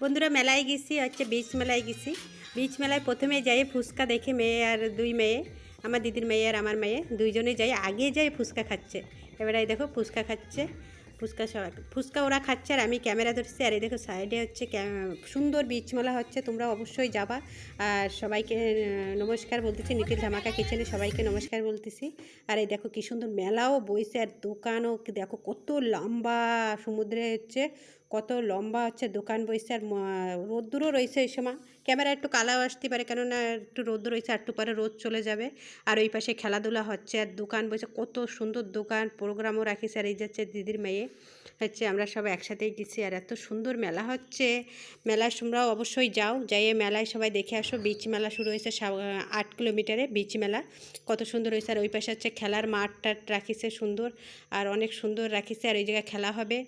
বন্ধুরা মেলায় গেছি, হচ্ছে বিচ মেলায় গেছি। বিচ মেলায় প্রথমে যাই ফুচকা দেখে মেয়ে আর দুই মেয়ে, আমার দিদির মেয়ে আর আমার মেয়ে, দুইজনে যাই, আগে যাই ফুচকা খাচ্ছে। এবারে দেখো ফুচকা খাচ্ছে, ফুচকা সবাই ফুচকা ওরা খাচ্ছে আর আমি ক্যামেরা ধরছি আর এই দেখো সাইডে হচ্ছে সুন্দর বিচ মেলা হচ্ছে, তোমরা অবশ্যই যাবা। আর সবাইকে নমস্কার বলতেছি, নিখিল ধামাকা কিচেনে সবাইকে নমস্কার বলতেছি। আর এই দেখো কি সুন্দর মেলাও বইছে আর দোকানও, দেখো কত লম্বা সমুদ্রে হচ্ছে কত লম্বা হচ্ছে দোকান বইছে আর রোদ্দুরও রয়েছে এই সময়। ক্যামেরা একটু কালাও আসতে পারে, কেননা একটু রোদ্দুর রয়েছে আর একটু পরে রোদ চলে যাবে। আর ওই পাশে খেলাধুলা হচ্ছে আর দোকান বসে কত সুন্দর দোকান প্রোগ্রামও রাখিছে আর এই যাচ্ছে দিদির মেয়ে। হচ্ছে আমরা সব একসাথেই গেছি আর এত সুন্দর মেলা হচ্ছে। মেলায় তোমরাও অবশ্যই যাও, যাইয়ে মেলায় সবাই দেখে আসো। বিচ মেলা শুরু হয়েছে আট কিলোমিটারে বিচ মেলা। কত সুন্দর হয়েছে আর ওই পাশে হচ্ছে খেলার মাঠ টাট রাখিছে সুন্দর। আর অনেক সুন্দর রাখিছে আর ওই জায়গায় খেলা হবে।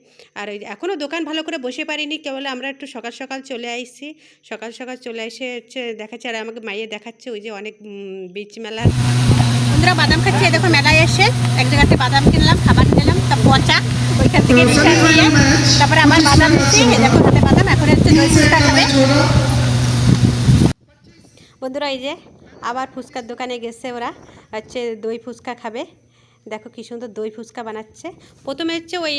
আর ওই এখনও দোকান ভালো করে বসে পারিনি কেবল আমরা একটু সকাল সকাল চলে আইছি সকাল সকাল চলে এসে হচ্ছে দেখাচ্ছে আর আমাকে মাইয়ে দেখাচ্ছে ওই যে অনেক বীজ মেলার বন্ধুরা বাদাম খাচ্ছি দেখো মেলায় এসে এক জায়গাতে বাদাম কিনলাম খাবার নিলাম তা পচা ওইখান থেকে তারপরে আমার বাদাম দেখো হাতে বাদাম এখন হচ্ছে দই ফুচকা খাবে। বন্ধুরা এই যে আবার ফুচকার দোকানে গেছে ওরা হচ্ছে দই ফুচকা খাবে। দেখো কি সুন্দর দই ফুচকা বানাচ্ছে। প্রথমে হচ্ছে ওই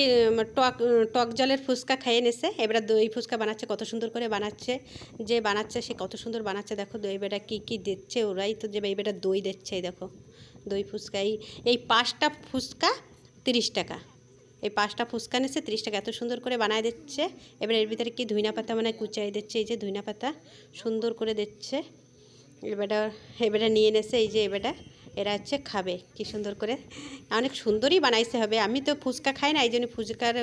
টক টক জলের ফুচকা খেয়ে নিছে, এবার দই ফুচকা বানাচ্ছে, কত সুন্দর করে বানাচ্ছে, যে বানাচ্ছে সে কত সুন্দর বানাচ্ছে, দেখো দই বেটা কী কী দিচ্ছে ওরাই তো যে বেটা দই দিচ্ছে, এই দেখো, দই ফুচকা, এই এই পাঁচটা ফুচকা তিরিশ টাকা, এই পাঁচটা ফুচকা নিচ্ছে তিরিশ টাকা, এত সুন্দর করে বানায় দিচ্ছে, এবার এর ভিতরে কি ধইনা পাতা মানে কুচাই দিচ্ছে, এই যে ধুইনা পাতা সুন্দর করে দিচ্ছে এবারটা এবারটা নিয়ে নেছে, এই যে এবারটা এরা হচ্ছে খাবে, কি সুন্দর করে। অনেক সুন্দরই বানাইছে হবে। আমি তো ফুচকা খাই না, এই জন্য ফুচকার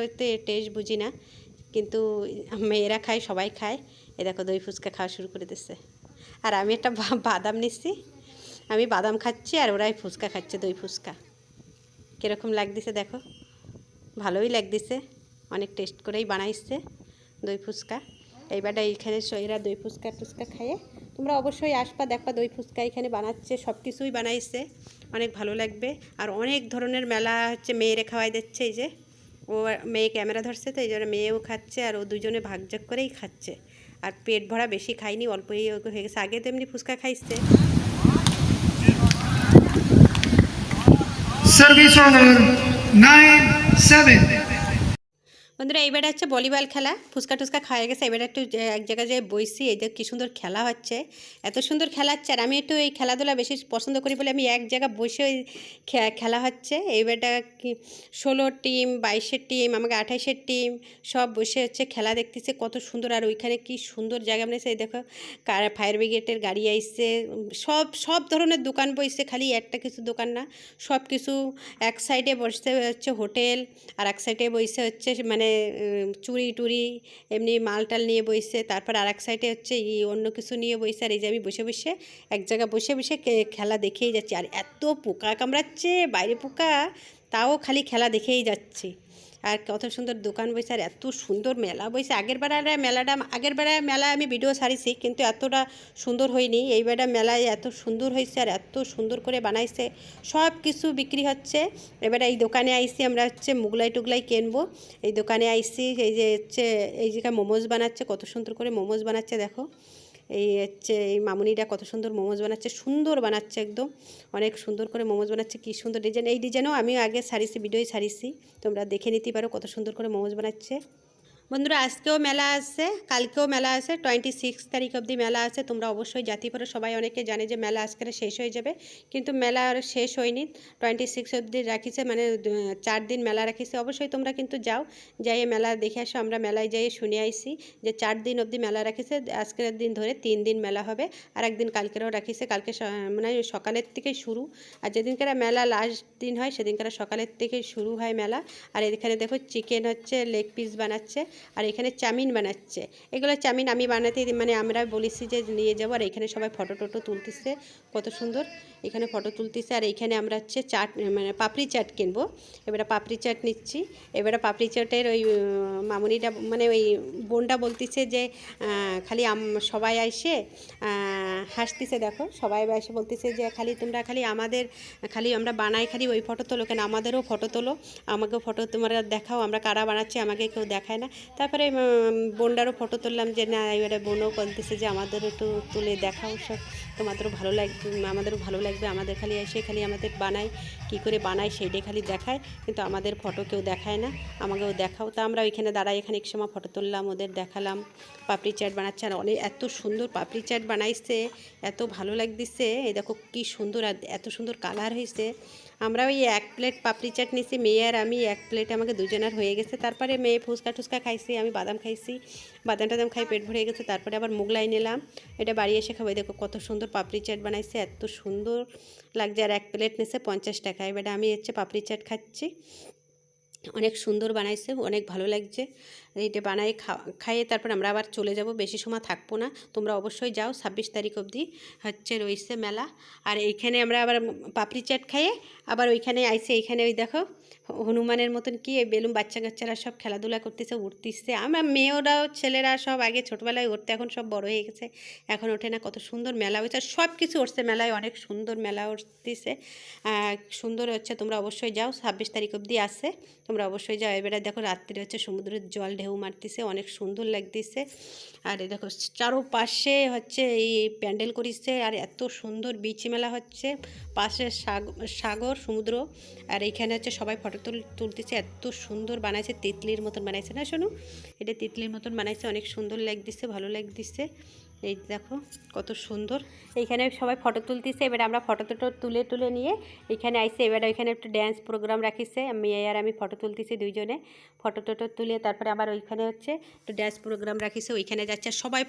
টেস্ট বুঝি না। কিন্তু মেয়েরা খায়, সবাই খায়। এ দেখো দই ফুচকা খাওয়া শুরু করে দিচ্ছে আর আমি একটা বাদাম নিচ্ছি আমি বাদাম খাচ্ছি আর ওরাই ফুচকা খাচ্ছে, দই ফুচকা। কীরকম লাগতেছে দেখো। ভালোই লাগতেছে। অনেক টেস্ট করেই বানাইছে দই ফুচকা। এইবারটা এইখানে স- এরা দই ফুচকা টুচকা খাইয়ে তোমরা অবশ্যই আসবা, দেখবা দই ফুচকা এখানে বানাচ্ছে সব কিছুই বানাইছে, অনেক ভালো লাগবে। আর অনেক ধরনের মেলা হচ্ছে, মেয়েরে খাওয়াই দিচ্ছে, এই যে, ও মেয়ে ক্যামেরা ধরছে তো, এই জন্য মেয়েও খাচ্ছে আর ও দুজনে ভাগযোগ করেই খাচ্ছে। আর পেট ভরা বেশি খাইনি, অল্পই হয়ে গেছে, আগে তো এমনি ফুচকা খাইছে। Order nine seven. বন্ধুরা, এইবার হচ্ছে ভলিবল খেলা। ফুচকা টুচকা খাওয়া গেছে। এবার একটু এক জায়গায় যে বইছি এই যে কী সুন্দর খেলা হচ্ছে। এত সুন্দর খেলা হচ্ছে। আর আমি একটু এই খেলাধুলা বেশি পছন্দ করি বলে আমি এক জায়গায় বসে ওই খেলা হচ্ছে। এইবারটা ষোলো টিম, বাইশের টিম, আমাকে আঠাইশের টিম, সব বসে হচ্ছে খেলা দেখতেছে। কত সুন্দর। আর ওইখানে কি সুন্দর জায়গা মানে এই দেখো ফায়ার ব্রিগেডের গাড়ি আইসছে সব সব ধরনের দোকান বইছে। খালি একটা কিছু দোকান না। সব কিছু এক সাইডে বসতে হচ্ছে হোটেল, আর এক সাইডে বসে হচ্ছে মানে উম, চুরি টুরি এমনি মাল টাল নিয়ে বসে তারপর আর এক সাইডে হচ্ছে ই অন্য কিছু নিয়ে বসে আর এই যে আমি বসে বসে এক জায়গায় বসে বসে খেলা দেখেই যাচ্ছি আর এত পোকা কামড়াচ্ছে বাইরে পোকা তাও খালি খেলা দেখেই যাচ্ছি। আর কত সুন্দর দোকান বসে আর এত সুন্দর মেলা বসে আগের বেড়ার মেলাটা, আগের বেড়ার মেলা আমি ভিডিও ছাড়িছি, কিন্তু এতটা সুন্দর হয়নি। এই বেড়া মেলায় এত সুন্দর হয়েছে আর এত সুন্দর করে বানাইছে। সব কিছু বিক্রি হচ্ছে। এবারে এই দোকানে আইসি আমরা হচ্ছে মুগলাই টুগলাই কিনবো। এই দোকানে আইসি এই যে হচ্ছে, এই জায়গায় মোমোজ বানাচ্ছে, কত সুন্দর করে মোমোজ বানাচ্ছে, দেখো। এই হচ্ছে এই মামুনিটা কত সুন্দর মোমোজ বানাচ্ছে, সুন্দর বানাচ্ছে একদম। অনেক সুন্দর করে মোমোজ বানাচ্ছে, কী সুন্দর ডিজাইন এই ডিজাইনও আমিও আগে সারিছি ভিডিওই সারিছি তোমরা দেখে নিতে পারো কত সুন্দর করে মোমোজ বানাচ্ছে। বন্ধুরা, আজকেও মেলা আছে, কালকেও মেলা আছে টোয়েন্টি সিক্স তারিখ অবধি মেলা আছে। তোমরা অবশ্যই জাতি পারো সবাই অনেকে জানে যে মেলা আজকে শেষ হয়ে যাবে, কিন্তু মেলা আর শেষ হয়নি। টোয়েন্টি সিক্স অবধি রাখিছে মানে চার দিন মেলা রাখিছে। অবশ্যই তোমরা কিন্তু যাও যাই মেলা দেখে আসো। আমরা মেলায় যাই শুনে আইসি যে চার দিন অবধি মেলা রাখিছে, আজকের দিন ধরে তিন দিন মেলা হবে আর একদিন কালকেরও রাখিছে। কালকে মানে সকালের থেকে শুরু। আর যেদিনকার মেলা লাস্ট দিন হয়, সেদিনকার সকালের থেকে শুরু হয় মেলা। আর এখানে দেখো চিকেন হচ্ছে লেগ পিস বানাচ্ছে। আর এখানে চাউমিন বানাচ্ছে। এগুলো চাউমিন আমি বানাতে মানে আমরা বলেছি যে নিয়ে যাব, আর এখানে সবাই ফটো টটো তুলতেছে, কত সুন্দর। এখানে ফটো তুলতেছে, আর এইখানে আমরা হচ্ছে চাট মানে পাপড়ি চাট কিনবো। এবারে পাপড়ি চাট নিচ্ছি। এবারে পাপড়ি চাটের ওই, মামুনিটা মানে ওই বোনটা বলতেছে যে খালি সবাই আসে হাসতেছে দেখো, সবাই এসে বলতেছে যে, খালি তোমরা খালি আমাদের, খালি আমরা বানাই খালি ওই ফটো তোলো, কেন আমাদেরও ফটো তোলো, আমাকেও ফটো তোমরা দেখাও, আমরা কারা বানাচ্ছি আমাকে কেউ দেখায় না। তারপরে উম, বোনটারও ফটো তুললাম যে না এবারে বোনও বলতেছে যে আমাদের একটু তুলে দেখাও সব তোমাদেরও ভালো লাগবে আমাদেরও ভালো লাগবে। আমাদের খালি এসে খালি আমাদের বানায়। কি করে বানায় সেইটাই খালি দেখায়। কিন্তু আমাদের ফটো কেউ দেখায় না। আমাকেও দেখাও। তা আমরা ওইখানে দাঁড়াই এখানে এক সময় ফটো তুললাম ওদের দেখালাম। পাপড়ি চাট বানাচ্ছে আর অনেক এত সুন্দর পাপড়ি চাট বানাইছে। এত ভালো লাগতেছে। এই দেখো কি সুন্দর আর এত সুন্দর কালার হয়েছে আমরা ওই এক প্লেট পাপড়ি চাট নিয়েছি মেয়ে আর আমি এক প্লেট আমাকে দুজনের হয়ে গেছে। তারপরে মেয়ে ফুচকা টুচকা খাইছি, আমি বাদাম খাইছি। বাদাম টাদাম খাই পেট ভরে গেছে, তারপরে আবার মুগলাই নিলাম। এটা বাড়ি এসে খাব দেখো কত সুন্দর পাপড়ি চাট বানাইছে, এত সুন্দর লাগছে। আর এক প্লেট নিয়েছে পঞ্চাশ টাকা, এবারে আমি হচ্ছে পাপড়ি চাট খাচ্ছি। অনেক সুন্দর বানাইছে, অনেক ভালো লাগছে। এটা বানাই খাইয়ে তারপর আমরা আবার চলে যাব, বেশি সময় থাকব না। তোমরা অবশ্যই যাও, ছাব্বিশ তারিখ অবধি হচ্ছে রইছে মেলা। আর এইখানে আমরা আবার পাপড়ি চাট খাইয়ে আবার ওইখানে আইসে, এইখানে ওই দেখো, হনুমানের মতন কি বেলুন বাচ্চা কাচ্চারা সব খেলাধুলা করতেছে উঠতেছে আমরা মেয়েরাও, ছেলেরা সব আগে ছোটোবেলায় উঠতে এখন সব বড় হয়ে গেছে। এখন ওঠে না, কত সুন্দর মেলা হয়েছে। আর সব কিছু উঠছে মেলায় অনেক সুন্দর মেলা উঠতেছে সুন্দর হচ্ছে, তোমরা অবশ্যই যাও, ছাব্বিশ তারিখ অবধি আসে তোমরা অবশ্যই যাও। এবারে দেখো রাত্রে হচ্ছে, সমুদ্রের জল ঢেউ মারতেছে, অনেক সুন্দর লাগতেছে। আর দেখো চারোপাশে হচ্ছে এই প্যান্ডেল করিছে, আর এত সুন্দর বিচ মেলা হচ্ছে। পাশে সাগ- সাগর, সমুদ্র, আর এইখানে হচ্ছে সবাই ফটো তুল তুলতেছে, এত সুন্দর বানাইছে, তিতলির মতন বানাইছে। না, শোনো? এটা তিতলির মতন বানাইছে, অনেক সুন্দর লাগতেছে, ভালো লাগতেছে। এই দেখো, কত সুন্দর। এইখানে সবাই ফটো তুলতেছে, এবার আমরা ফটো টটো তুলে তুলে নিয়ে এখানে আইসে, এবার ওইখানে একটা ড্যান্স প্রোগ্রাম রাখিছে। মেয়ে আর আমি ফটো তুলতেছি দুইজনে। ফটো টটো তুলে তারপরে আবার ওইখানে হচ্ছে একটু ড্যান্স প্রোগ্রাম রাখিছে, ওইখানে যাচ্ছে সবাই